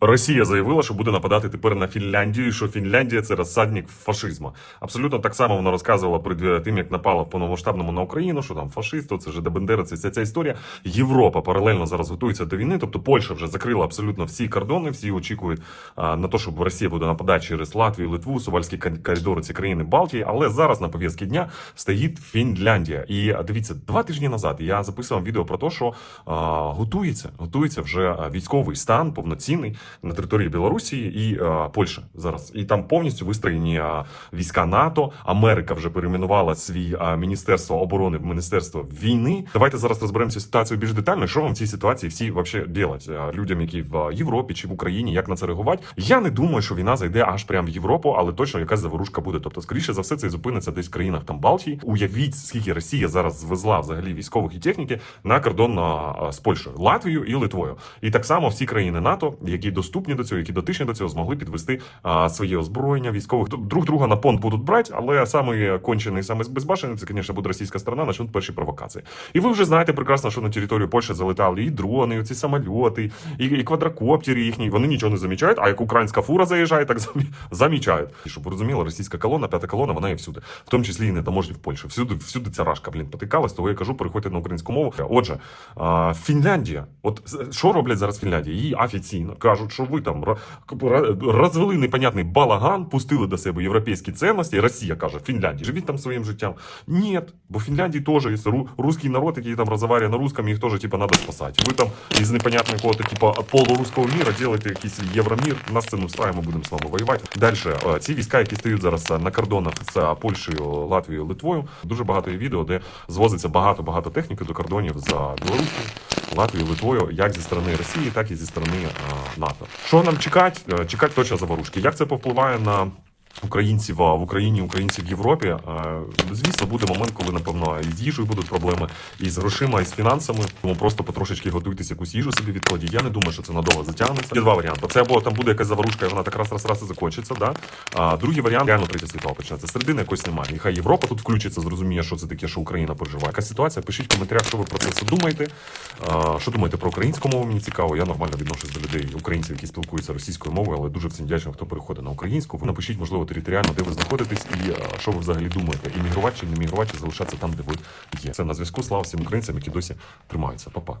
Росія заявила, що буде нападати тепер на Фінляндію, і що Фінляндія це розсадник фашизму. Абсолютно так само вона розказувала перед тим, як напала в повномасштабному на Україну, що там фашисти, це вже Бендера, це вся ця історія. Європа паралельно зараз готується до війни. Тобто Польща вже закрила абсолютно всі кордони, всі очікують а, на те, щоб Росія буде нападати через Латвію, Литву, Сувальські коридори, ці країни Балтії. Але зараз на пов'язки дня стоїть Фінляндія. І дивіться, два тижні назад я записував відео про те, що а, готується, готується вже військовий стан повноцінний на території Білорусі і а, Польщі зараз. І там повністю вистроєні а, війська НАТО. Америка вже перейменувала свій а, міністерство оборони в міністерство війни. Давайте зараз розберемося ситуацію більш детально. Що вам в цій ситуації всі вообще делать людям, які в Європі чи в Україні, як на це реагувати? Я не думаю, що війна зайде аж прямо в Європу, але точно якась заворушка буде. Тобто, скоріше за все, це зупиниться десь в країнах там Балтії. Уявіть, скільки Росія зараз звезла взагалі військових і техніки на кордон з Польщею, Латвією і Литвою. І так само всі країни НАТО, які доступні до цього, які дотичні до цього, змогли підвести а, своє озброєння військових. Друг друга на понт будуть брати, але саме кончений, саме безбашений, це, звісно, буде російська сторона, почнуть перші провокації. І ви вже знаєте прекрасно, що на територію Польщі залетали і дрони, і ці самольоти, і, і квадрокоптери їхні. Вони нічого не замічають. А як українська фура заїжджає, так замі- замічають. І щоб ви розуміли, російська колона, п'ята колона, вона є всюди, в тому числі і не таможні в Польщі. Всюди, всюди ця рашка, блін, потикалась, того я кажу, переходьте на українську мову. Отже, Фінляндія, от що роблять зараз Фінляндія? Її офіційно кажуть, що ви там розвели непонятний балаган, пустили до себе європейські цінності. Росія каже, Фінляндія, живіть там своїм життям. Ні, бо Фінляндії теж є русський народ, який там розмовляє на русском, їх теж типа надо спасати. Ви там із непонятного якого-то типа полуруського міра робите якийсь євромір. Нас це не встрає, ми будемо з вами воювати. Далі ці війська, які стоять зараз е, на кордонах з Польщею, Латвією, Литвою. Дуже багато є відео, де звозиться багато багато техніки до кордонів за Білорусі, Латвією, Литвою, як зі сторони Росії, так і зі сторони е, НАТО. Що нам чекати? Е, Чекати точно заворушки. Як це повпливає на українців в Україні, українців в Європі? Звісно, буде момент, коли напевно і з їжею будуть проблеми, і з грошима, і з фінансами. Тому просто потрошечки готуйтесь якусь їжу собі відкладіть. Я не думаю, що це надовго затягнеться. Є два варіанти. Це або там буде якась заворушка, і вона так раз раз раз і закінчиться. Да? А другий варіант реально третя світова почнеться. Середини якось немає. Нехай Європа тут включиться, зрозуміє, що це таке, що Україна переживає. Яка ситуація? Пишіть в коментарях, що ви про це все думаєте. А, Що думаєте про українську мову? Мені цікаво. Я нормально відношусь до людей, українців, які спілкуються російською мовою, але дуже всім вдячний, хто переходить на українську. Ви напишіть, можливо, територіально, де ви знаходитесь, і що ви взагалі думаєте. Іммігрувати чи не мігрувати, чи залишатися там, де ви є. Це на зв'язку. Слава всім українцям, які досі тримаються. Па-па.